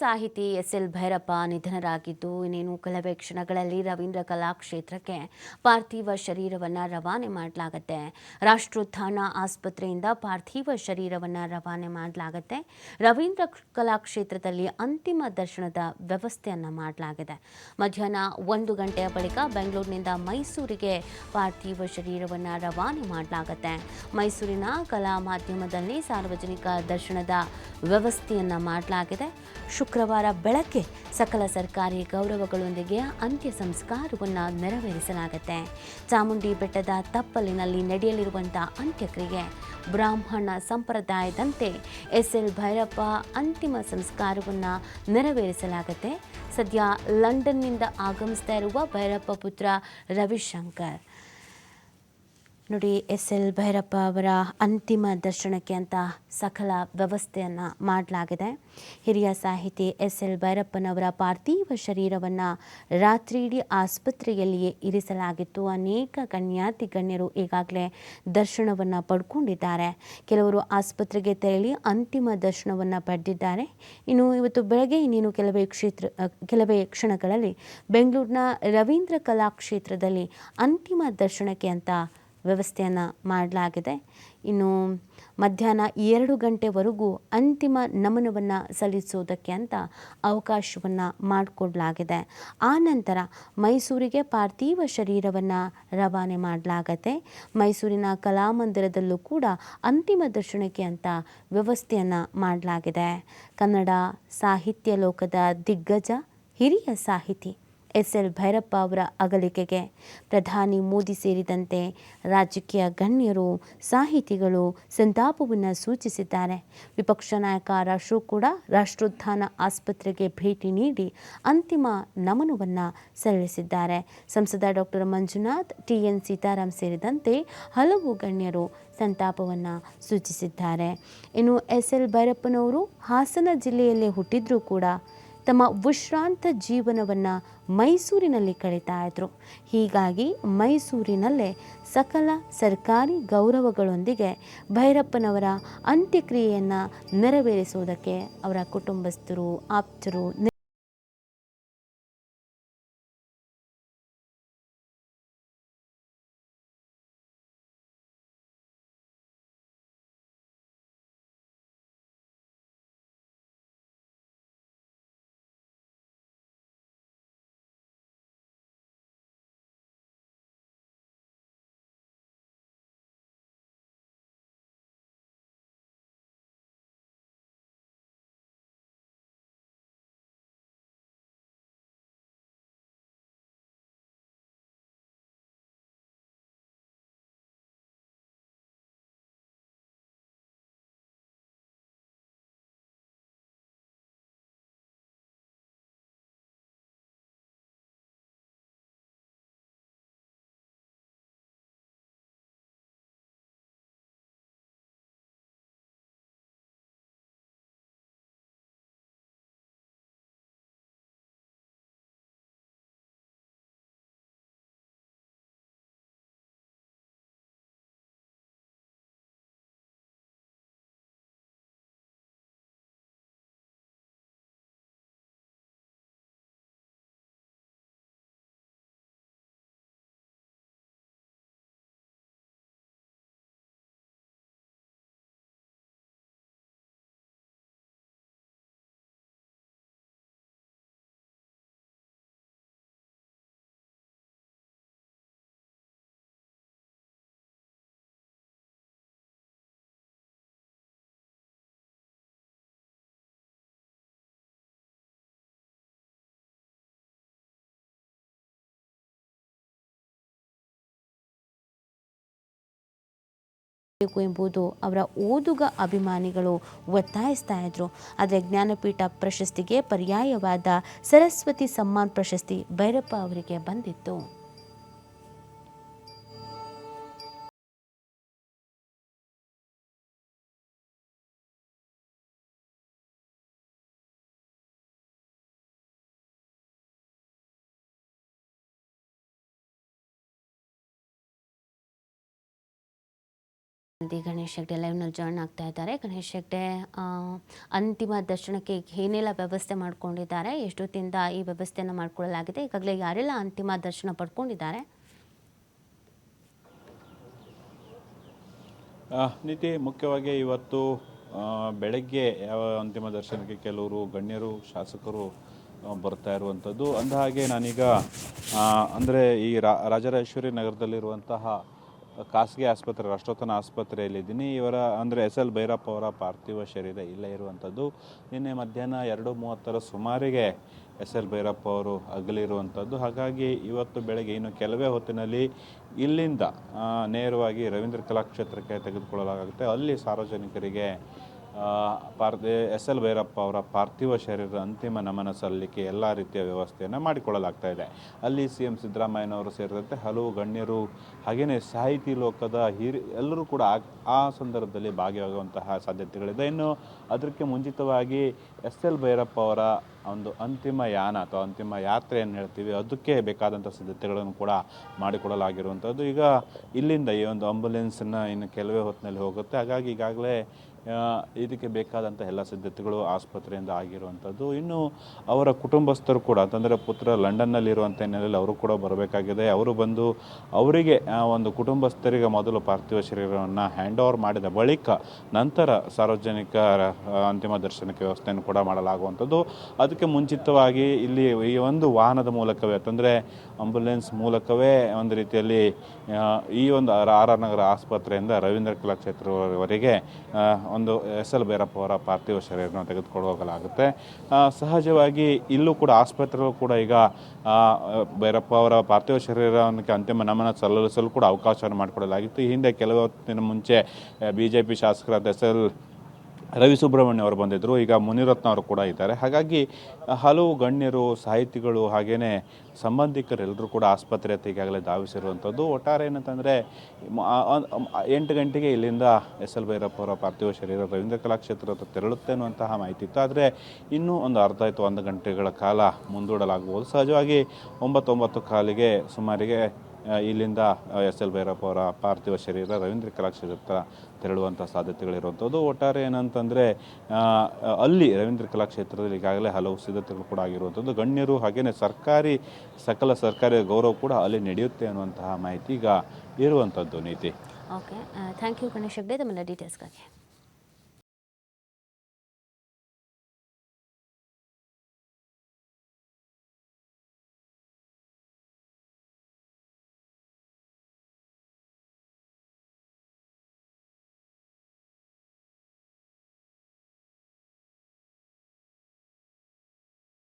ಸಾಹಿತಿ S L Bhyrappa ನಿಧನರಾಗಿದ್ದು, ಇನ್ನೇನು ಕೆಲವೇ ಕ್ಷಣಗಳಲ್ಲಿ ರವೀಂದ್ರ ಕಲಾಕ್ಷೇತ್ರಕ್ಕೆ ಪಾರ್ಥಿವ ಶರೀರವನ್ನು ರವಾನೆ ಮಾಡಲಾಗತ್ತೆ. ರಾಷ್ಟ್ರೋತ್ಥಾನ ಆಸ್ಪತ್ರೆಯಿಂದ ಪಾರ್ಥಿವ ಶರೀರವನ್ನು ರವಾನೆ ಮಾಡಲಾಗತ್ತೆ. ರವೀಂದ್ರ ಕಲಾಕ್ಷೇತ್ರದಲ್ಲಿ ಅಂತಿಮ ದರ್ಶನದ ವ್ಯವಸ್ಥೆಯನ್ನು ಮಾಡಲಾಗಿದೆ. ಮಧ್ಯಾಹ್ನ ಒಂದು ಗಂಟೆಯ ಬಳಿಕ ಬೆಂಗಳೂರಿನಿಂದ ಮೈಸೂರಿಗೆ ಪಾರ್ಥಿವ ಶರೀರವನ್ನು ರವಾನೆ ಮಾಡಲಾಗತ್ತೆ. ಮೈಸೂರಿನ ಕಲಾ ಮಾಧ್ಯಮದಲ್ಲಿ ಸಾರ್ವಜನಿಕ ದರ್ಶನದ ವ್ಯವಸ್ಥೆಯನ್ನು ಮಾಡಲಾಗಿದೆ. ಶುಕ್ರವಾರ ಬೆಳಗ್ಗೆ ಸಕಲ ಸರ್ಕಾರಿ ಗೌರವಗಳೊಂದಿಗೆ ಅಂತ್ಯ ಸಂಸ್ಕಾರವನ್ನು ನೆರವೇರಿಸಲಾಗುತ್ತೆ. ಚಾಮುಂಡಿ ಬೆಟ್ಟದ ತಪ್ಪಲಿನಲ್ಲಿ ನಡೆಯಲಿರುವಂಥ ಅಂತ್ಯಕ್ರಿಯೆ ಬ್ರಾಹ್ಮಣ ಸಂಪ್ರದಾಯದಂತೆ ಎಸ್ ಎಲ್ ಭೈರಪ್ಪ ಅಂತಿಮ ಸಂಸ್ಕಾರವನ್ನು ನೆರವೇರಿಸಲಾಗುತ್ತೆ. ಸದ್ಯ ಲಂಡನ್ನಿಂದ ಆಗಮಿಸ್ತಾ ಇರುವ ಭೈರಪ್ಪ ಪುತ್ರ ರವಿಶಂಕರ್. ನೋಡಿ, ಎಸ್ ಎಲ್ ಭೈರಪ್ಪ ಅವರ ಅಂತಿಮ ದರ್ಶನಕ್ಕೆ ಅಂತ ಸಕಲ ವ್ಯವಸ್ಥೆಯನ್ನು ಮಾಡಲಾಗಿದೆ. ಹಿರಿಯ ಸಾಹಿತಿ ಎಸ್ ಎಲ್ ಭೈರಪ್ಪನವರ ಪಾರ್ಥಿವ ಶರೀರವನ್ನು ರಾತ್ರಿಯಿಡೀ ಆಸ್ಪತ್ರೆಯಲ್ಲಿಯೇ ಇರಿಸಲಾಗಿತ್ತು. ಅನೇಕ ಗಣ್ಯಾತಿ ಗಣ್ಯರು ಈಗಾಗಲೇ ದರ್ಶನವನ್ನು ಪಡ್ಕೊಂಡಿದ್ದಾರೆ. ಕೆಲವರು ಆಸ್ಪತ್ರೆಗೆ ತೆರಳಿ ಅಂತಿಮ ದರ್ಶನವನ್ನು ಪಡೆದಿದ್ದಾರೆ. ಇನ್ನು ಇವತ್ತು ಬೆಳಗ್ಗೆ ಇನ್ನೇನು ಕೆಲವೇ ಕ್ಷೇತ್ರ, ಕೆಲವೇ ಕ್ಷಣಗಳಲ್ಲಿ ಬೆಂಗಳೂರಿನ ರವೀಂದ್ರ ಕಲಾಕ್ಷೇತ್ರದಲ್ಲಿ ಅಂತಿಮ ದರ್ಶನಕ್ಕೆ ಅಂತ ವ್ಯವಸ್ಥೆಯನ್ನು ಮಾಡಲಾಗಿದೆ. ಇನ್ನು ಮಧ್ಯಾಹ್ನ ಎರಡು ಗಂಟೆವರೆಗೂ ಅಂತಿಮ ನಮನವನ್ನು ಸಲ್ಲಿಸೋದಕ್ಕೆ ಅಂತ ಅವಕಾಶವನ್ನು ಮಾಡಿಕೊಡಲಾಗಿದೆ. ಆ ನಂತರ ಮೈಸೂರಿಗೆ ಪಾರ್ಥಿವ ಶರೀರವನ್ನು ರವಾನೆ ಮಾಡಲಾಗತ್ತೆ. ಮೈಸೂರಿನ ಕಲಾಮಂದಿರದಲ್ಲೂ ಕೂಡ ಅಂತಿಮ ದರ್ಶನಕ್ಕೆ ಅಂತ ವ್ಯವಸ್ಥೆಯನ್ನು ಮಾಡಲಾಗಿದೆ. ಕನ್ನಡ ಸಾಹಿತ್ಯ ಲೋಕದ ದಿಗ್ಗಜ, ಹಿರಿಯ ಸಾಹಿತಿ ಎಸ್ ಎಲ್ ಭೈರಪ್ಪ ಅವರ ಅಗಲಿಕೆಗೆ ಪ್ರಧಾನಿ ಮೋದಿ ಸೇರಿದಂತೆ ರಾಜಕೀಯ ಗಣ್ಯರು ಸಾಹಿತಿಗಳು ಸಂತಾಪವನ್ನು ಸೂಚಿಸಿದ್ದಾರೆ. ವಿಪಕ್ಷ ನಾಯಕ ರಾಶು ಕೂಡ ರಾಷ್ಟ್ರೋತ್ಥಾನ ಆಸ್ಪತ್ರೆಗೆ ಭೇಟಿ ನೀಡಿ ಅಂತಿಮ ನಮನವನ್ನು ಸಲ್ಲಿಸಿದ್ದಾರೆ. ಸಂಸದ doctor Manjunath T N Sitaram ಸೇರಿದಂತೆ ಹಲವು ಗಣ್ಯರು ಸಂತಾಪವನ್ನು ಸೂಚಿಸಿದ್ದಾರೆ. ಇನ್ನು ಎಸ್ ಎಲ್ ಭೈರಪ್ಪನವರು ಹಾಸನ ಜಿಲ್ಲೆಯಲ್ಲೇ ಹುಟ್ಟಿದ್ರೂ ಕೂಡ ತಮ್ಮ ವಿಶ್ರಾಂತ ಜೀವನವನ್ನು ಮೈಸೂರಿನಲ್ಲಿ ಕಳೀತಾ ಇದ್ರು. ಹೀಗಾಗಿ ಮೈಸೂರಿನಲ್ಲೇ ಸಕಲ ಸರ್ಕಾರಿ ಗೌರವಗಳೊಂದಿಗೆ ಭೈರಪ್ಪನವರ ಅಂತ್ಯಕ್ರಿಯೆಯನ್ನು ನೆರವೇರಿಸುವುದಕ್ಕೆ ಅವರ ಕುಟುಂಬಸ್ಥರು, ಆಪ್ತರು ಬೇಕು ಎಂಬುದು ಅವರ ಓದುಗ ಅಭಿಮಾನಿಗಳು ಒತ್ತಾಯಿಸ್ತಾ ಇದ್ರು. ಆದರೆ ಜ್ಞಾನಪೀಠ ಪ್ರಶಸ್ತಿಗೆ ಪರ್ಯಾಯವಾದ ಸರಸ್ವತಿ ಸಮ್ಮಾನ್ ಪ್ರಶಸ್ತಿ ಭೈರಪ್ಪ ಅವರಿಗೆ ಬಂದಿತ್ತು. ಗಣೇಶ್ ಹೆಗ್ಡೆ ಲೈವ್ನಲ್ಲಿ ಜಾಯ್ನ್ ಆಗ್ತಾ ಇದ್ದಾರೆ. ಗಣೇಶ್ ಹೆಗ್ಡೆ ಅಂತಿಮ ದರ್ಶನಕ್ಕೆ ಏನೆಲ್ಲ ವ್ಯವಸ್ಥೆ ಮಾಡ್ಕೊಂಡಿದ್ದಾರೆ? ಎಷ್ಟೊತ್ತಿಂದ ಈ ವ್ಯವಸ್ಥೆಯನ್ನು ಮಾಡ್ಕೊಳ್ಳಲಾಗಿದೆ? ಈಗಾಗಲೇ ಯಾರೆಲ್ಲ ಅಂತಿಮ ದರ್ಶನ ಪಡ್ಕೊಂಡಿದ್ದಾರೆ? ನಿತಿ ಮುಖ್ಯವಾಗಿ ಇವತ್ತು ಬೆಳಗ್ಗೆ ಯಾವ ಅಂತಿಮ ದರ್ಶನಕ್ಕೆ ಕೆಲವರು ಗಣ್ಯರು, ಶಾಸಕರು ಬರ್ತಾ ಇರುವಂಥದ್ದು ಅಂದ ಹಾಗೆ ನಾನೀಗ ಅಂದರೆ ಈ ರಾಜರಾಜೇಶ್ವರಿ ನಗರದಲ್ಲಿರುವಂತಹ ಖಾಸಗಿ ಆಸ್ಪತ್ರೆ ರಾಷ್ಟ್ರೋತ್ತನ ಆಸ್ಪತ್ರೆಯಲ್ಲಿದ್ದೀನಿ. ಇವರ ಅಂದರೆ ಎಸ್ ಎಲ್ ಭೈರಪ್ಪ ಅವರ ಪಾರ್ಥಿವ ಶರೀರ ಇಲ್ಲೇ ಇರುವಂಥದ್ದು. ನಿನ್ನೆ ಮಧ್ಯಾಹ್ನ ಎರಡು ಮೂವತ್ತರ ಸುಮಾರಿಗೆ ಎಸ್ ಎಲ್ ಭೈರಪ್ಪ ಅವರು ಅಗಲಿರುವಂಥದ್ದು ಹಾಗಾಗಿ ಇವತ್ತು ಬೆಳಗ್ಗೆ ಇನ್ನು ಕೆಲವೇ ಹೊತ್ತಿನಲ್ಲಿ ಇಲ್ಲಿಂದ ನೇರವಾಗಿ ರವೀಂದ್ರ ಕಲಾಕ್ಷೇತ್ರಕ್ಕೆ ತೆಗೆದುಕೊಳ್ಳಲಾಗುತ್ತೆ. ಅಲ್ಲಿ ಸಾರ್ವಜನಿಕರಿಗೆ ಪಾರ್ಥ ಎಸ್ ಎಲ್ ಭೈರಪ್ಪ ಅವರ ಪಾರ್ಥಿವ ಶರೀರದ ಅಂತಿಮ ನಮನ ಸಲ್ಲಿಕೆ ಎಲ್ಲ ರೀತಿಯ ವ್ಯವಸ್ಥೆಯನ್ನು ಮಾಡಿಕೊಳ್ಳಲಾಗ್ತಾ ಇದೆ. ಅಲ್ಲಿ ಸಿ ಎಂ ಸಿದ್ದರಾಮಯ್ಯನವರು ಸೇರಿದಂತೆ ಹಲವು ಗಣ್ಯರು ಹಾಗೆಯೇ ಸಾಹಿತಿ ಲೋಕದ ಹಿರಿ, ಎಲ್ಲರೂ ಕೂಡ ಆ- ಸಂದರ್ಭದಲ್ಲಿ ಭಾಗಿಯಾಗುವಂತಹ ಸಾಧ್ಯತೆಗಳಿದೆ. ಇನ್ನು ಅದಕ್ಕೆ ಮುಂಚಿತವಾಗಿ ಎಸ್ ಎಲ್ ಭೈರಪ್ಪ ಅವರ ಒಂದು ಅಂತಿಮ ಯಾನ ಅಥವಾ ಅಂತಿಮ ಯಾತ್ರೆ ಏನು ಹೇಳ್ತೀವಿ. ಅದಕ್ಕೆ ಬೇಕಾದಂಥ ಸಿದ್ಧತೆಗಳನ್ನು ಕೂಡ ಮಾಡಿಕೊಡಲಾಗಿರುವಂಥದ್ದು. ಈಗ ಇಲ್ಲಿಂದ ಈ ಒಂದು ಆಂಬುಲೆನ್ಸನ್ನು ಇನ್ನು ಕೆಲವೇ ಹೊತ್ತಿನಲ್ಲಿ ಹೋಗುತ್ತೆ. ಹಾಗಾಗಿ ಈಗಾಗಲೇ ಇದಕ್ಕೆ ಬೇಕಾದಂಥ ಎಲ್ಲ ಸಿದ್ಧತೆಗಳು ಆಸ್ಪತ್ರೆಯಿಂದ ಆಗಿರುವಂಥದ್ದು. ಇನ್ನು ಅವರ ಕುಟುಂಬಸ್ಥರು ಕೂಡ, ಅಂತಂದರೆ ಪುತ್ರ ಲಂಡನ್ನಲ್ಲಿರುವಂಥ ಹಿನ್ನೆಲೆಯಲ್ಲಿ ಅವರು ಕೂಡ ಬರಬೇಕಾಗಿದೆ. ಅವರು ಬಂದು ಅವರಿಗೆ ಒಂದು ಕುಟುಂಬಸ್ಥರಿಗೆ ಮೊದಲು ಪಾರ್ಥಿವ ಶರೀರವನ್ನು ಹ್ಯಾಂಡ್ ಓವರ್ ಮಾಡಿದ ಬಳಿಕ ನಂತರ ಸಾರ್ವಜನಿಕ ಅಂತಿಮ ದರ್ಶನಕ್ಕೆ ವ್ಯವಸ್ಥೆಯನ್ನು ಕೂಡ ಮಾಡಲಾಗುವಂಥದ್ದು. ಅದಕ್ಕೆ ಮುಂಚಿತವಾಗಿ ಇಲ್ಲಿ ಈ ಒಂದು ವಾಹನದ ಮೂಲಕವೇ, ಅಂತಂದರೆ ಆಂಬುಲೆನ್ಸ್ ಮೂಲಕವೇ ಒಂದು ರೀತಿಯಲ್ಲಿ ಈ ಒಂದು ಆರ್ ಆರ್ ನಗರ ಆಸ್ಪತ್ರೆಯಿಂದ ರವೀಂದ್ರ ಕಲಾಕ್ಷೇತ್ರವರೆಗೆ ಒಂದು ಎಸ್ ಎಲ್ ಭೈರಪ್ಪ ಅವರ ಪಾರ್ಥಿವ ಶರೀರವನ್ನು ತೆಗೆದುಕೊಂಡು ಹೋಗಲಾಗುತ್ತೆ ಸಹಜವಾಗಿ ಇಲ್ಲೂ ಕೂಡ ಆಸ್ಪತ್ರೆಗಳು ಕೂಡ ಈಗ ಭೈರಪ್ಪ ಅವರ ಪಾರ್ಥಿವ ಶರೀರಕ್ಕೆ ಅಂತಿಮ ನಮನ ಸಲ್ಲಿಸಲು ಕೂಡ ಅವಕಾಶವನ್ನು ಮಾಡಿಕೊಡಲಾಗಿತ್ತು. ಈ ಹಿಂದೆ ಕೆಲವು ಮುಂಚೆ ಬಿ ಜೆ ಪಿ ಶಾಸಕರಾದ ಎಸ್ ಎಲ್ ರವಿ ಸುಬ್ರಹ್ಮಣ್ಯ ಅವರು ಬಂದಿದ್ದರು ಈಗ ಮುನಿರತ್ನ ಅವರು ಕೂಡ ಇದ್ದಾರೆ. ಹಾಗಾಗಿ ಹಲವು ಗಣ್ಯರು, ಸಾಹಿತಿಗಳು ಹಾಗೆಯೇ ಸಂಬಂಧಿಕರೆಲ್ಲರೂ ಕೂಡ ಆಸ್ಪತ್ರೆ ಹತ್ರ ಈಗಾಗಲೇ ಧಾವಿಸಿರುವಂಥದ್ದು. ಒಟ್ಟಾರೆ ಏನಂತಂದರೆ ಎಂಟು ಗಂಟೆಗೆ ಇಲ್ಲಿಂದ ಎಸ್ ಎಲ್ ಭೈರಪ್ಪ ಅವರ ಪಾರ್ಥಿವ ಶರೀರ ರವೀಂದ್ರ ಕಲಾಕ್ಷೇತ್ರ ಹತ್ರ ತೆರಳುತ್ತೆ ಅನ್ನುವಂತಹ ಮಾಹಿತಿ ಇತ್ತು. ಆದರೆ, ಇನ್ನೂ ಒಂದು ಅರ್ಧ ಆಯಿತು ಒಂದು ಗಂಟೆಗಳ ಕಾಲ ಮುಂದೂಡಲಾಗಬಹುದು. ಸಹಜವಾಗಿ ಒಂಬತ್ತೊಂಬತ್ತು ಕಾಲಿಗೆ ಸುಮಾರಿಗೆ ಇಲ್ಲಿಂದ ಎಸ್ ಎಲ್ ಭೈರಪ್ಪ ಅವರ ಪಾರ್ಥಿವ ಶರೀರ ರವೀಂದ್ರ ಕಲಾಕ್ಷೇತ್ರ ತೆರಳುವಂಥ ಸಾಧ್ಯತೆಗಳಿರುವಂಥದ್ದು. ಒಟ್ಟಾರೆ ಏನಂತಂದರೆ ಅಲ್ಲಿ ರವೀಂದ್ರ ಕಲಾಕ್ಷೇತ್ರದಲ್ಲಿ ಈಗಾಗಲೇ ಹಲವು ಸಿದ್ಧತೆಗಳು ಕೂಡ ಆಗಿರುವಂಥದ್ದು. ಗಣ್ಯರು ಹಾಗೆಯೇ ಸರ್ಕಾರಿ, ಸಕಲ ಸರ್ಕಾರಿ ಗೌರವ ಕೂಡ ಅಲ್ಲಿ ನಡೆಯುತ್ತೆ ಅನ್ನುವಂತಹ ಮಾಹಿತಿ ಈಗ ಇರುವಂಥದ್ದು ನೀತಿ. Okay thank you Ganesh Hegde ತಮ್ಮೆಲ್ಲ ಡೀಟೇಲ್ಸ್ಗಾಗಿ